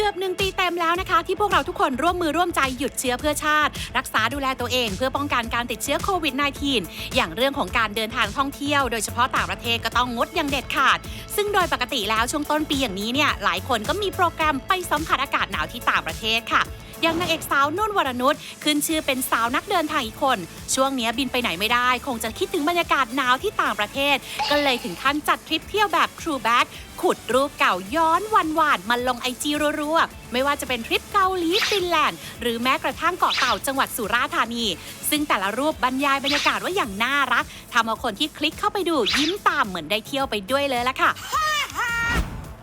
เกือบหนึ่งปีเต็มแล้วนะคะ ที่พวกเราทุกคนร่วมมือร่วมใจหยุดเชื้อเพื่อชาติ รักษาดูแลตัวเองเพื่อป้องกันการติดเชื้อโควิด -19 อย่างเรื่องของการเดินทางท่องเที่ยวโดยเฉพาะต่างประเทศก็ต้องงดอย่างเด็ดขาด ซึ่งโดยปกติแล้วช่วงต้นปีอย่างนี้เนี่ยหลายคนก็มีโปรแกรมไปสัมผัสอากาศหนาวที่ต่างประเทศค่ะ อย่างนางเอกสาวนุ่นวรนุชขึ้นชื่อเป็นสาวนักเดินทางอีกคน ช่วงนี้บินไปไหนไม่ได้ คงจะคิดถึงบรรยากาศหนาวที่ต่างประเทศ ก็เลยถึงขั้นจัดทริปเที่ยวแบบ True Back ขุดรูปเก่าย้อนวันหวานมาลงไอจีรัวๆ ไม่ว่าจะเป็นทริปเกาหลีฟินแลนด์ หรือแม้กระทั่งเกาะเต่าจังหวัดสุราษฎร์ธานี ซึ่งแต่ละรูปบรรยายบรรยากาศว่าอย่างน่ารักทำเอาคนที่คลิกเข้าไปดูยิ้มตามเหมือนได้เที่ยวไปด้วยเลยละค่ะ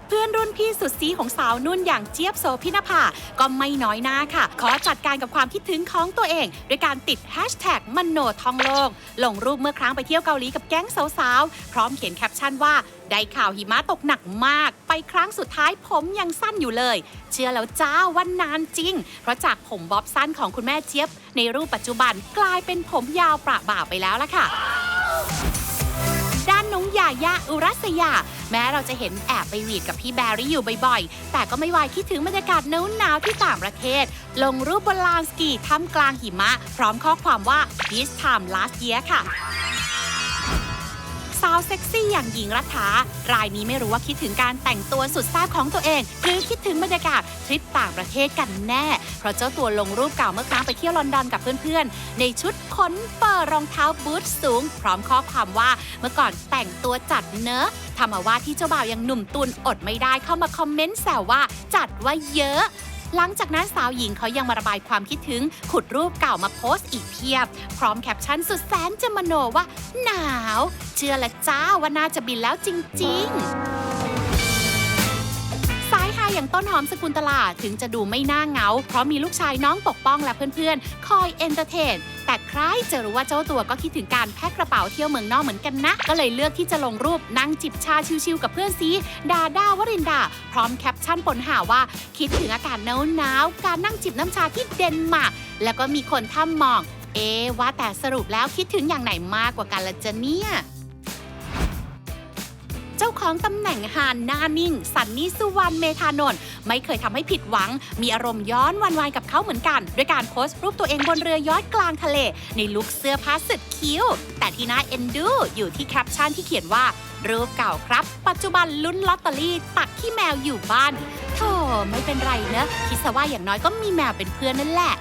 เพื่อนรุ่นพี่สุดซีของสาวนุ่นอย่างเจี๊ยบโสพินภาก็ไม่น้อยหน้าค่ะ ขอจัดการกับความคิดถึงของตัวเอง ด้วยการติดแฮชแท็กมโนทองโลก ลงรูปเมื่อครั้งไปเที่ยวเกาหลีกับแก๊งสาวๆ พร้อมเขียนแคปชั่นว่า ได้ข่าวหิมะตกหนักมาก ไปครั้งสุดท้ายผมยังสั้นอยู่เลย เชื่อแล้วจ้าว่านานจริง เพราะจากผมบ๊อบสั้นของคุณแม่เจี๊ยบ ในรูปปัจจุบันกลายเป็นผมยาวประบ่าไปแล้วล่ะค่ะด้านน้องยายาอุรัสยา แม้เราจะเห็นแอบไปหวีดกับพี่แบรี่อยู่บ่อยๆ แต่ก็ไม่วายคิดถึงบรรยากาศหนาวๆที่ต่างประเทศ ลงรูปบนลานสกีท่ามกลางหิมะ พร้อมข้อความว่า this time last year ค่ะาวเซ็กซี่อย่างหญิงรัฐารายนี้ไม่รู้ว่าคิดถึงการแต่งตัวสุดแซ่บของตัวเอง หรือคิดถึงบรรยากาศทริปต่างประเทศกันแน่ เพราะเจ้าตัวลงรูปเก่าเมื่อครั้งไปเที่ยวลอนดอนกับเพื่อนๆ ในชุดขนเปิดรองเท้าบูทสูง พร้อมข้อความว่าเมื่อก่อนแต่งตัวจัดเนอะทำมาว่าที่เจ้าบ่าวยังหนุ่มตุนอดไม่ได้เข้ามาคอมเมนต์แซวว่าจัดว่าเยอะ หลังจากนั้นสาวหญิงเขายังมาระบายความคิดถึง ขุดรูปเก่ามาโพสต์อีกเพียบ พร้อมแคปชั่นสุดแสนจะมโนว่า หนาว เชื่อละจ้าว่าน่าจะบินแล้วจริง ๆายอย่างต้นหอมสกุลตลาถึงจะดูไม่น่าเหงา เพราะมีลูกชายน้องปกป้องและเพื่อนๆ คอยเอนเตอร์เทนแต่ใครจะรู้ว่าเจ้าตัวก็คิดถึงการแพ็คกระเป๋าเที่ยวเมืองนอกเหมือนกันนะ ก็เลยเลือกที่จะลงรูปนั่งจิบชาชิวๆกับเพื่อนซีดาด้าวรินดา พร้อมแคปชั่นปนหาว่า คิดถึงอากาศหนาวๆการนั่งจิบน้ำชาที่เดนมาร์กแล้วก็มีคนถ้ำมอง เอะว่าแต่สรุปแล้วคิดถึงอย่างไหนมากกว่ากันละจ๊ะเนี่ย เจ้าของตำแหน่งฮานนานิ่ง สันนิสุวรรณเมธานนท์ไม่เคยทำให้ผิดหวัง มีอารมณ์ย้อนวันวายกับเขาเหมือนกัน ด้วยการโพสต์รูปตัวเองบนเรือยอชต์กลางทะเล ในลุคเสื้อผ้าสุดคิ้ว แต่ที่น่าเอ็นดูอยู่ที่แคปชั่นที่เขียนว่ารูปเก่าครับ ปัจจุบันลุ้นลอตเตอรี่ตักขี้แมวอยู่บ้านโธ่ไม่เป็นไรเนอะคิดซะว่าอย่างน้อยก็มีแมวเป็นเพื่อนนั่นแหละ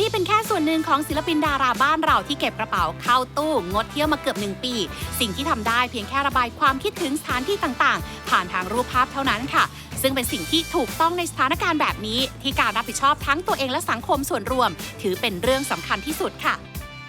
นี่เป็นแค่ส่วนหนึ่งของศิลปินดาราบ้านเราที่เก็บกระเป๋าเข้าตู้งดเที่ยวมาเกือบหนึ่งปี สิ่งที่ทำได้เพียงแค่ระบายความคิดถึงสถานที่ต่างๆ ผ่านทางรูปภาพเท่านั้นค่ะ ซึ่งเป็นสิ่งที่ถูกต้องในสถานการณ์แบบนี้ ที่การรับผิดชอบทั้งตัวเองและสังคมส่วนรวม ถือเป็นเรื่องสำคัญที่สุดค่ะ